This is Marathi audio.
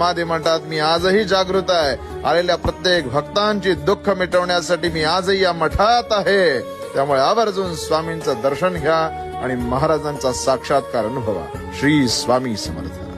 महादेव म्हणतात मी आजही जागृत आहे. आलेल्या प्रत्येक भक्तांची दुःख मिटवण्यासाठी मी आजही या मठात आहे. त्यामुळे आवर्जून स्वामींचं दर्शन घ्या आणि महाराजांचा साक्षात्कार अनुभवा. श्री स्वामी समर्थ.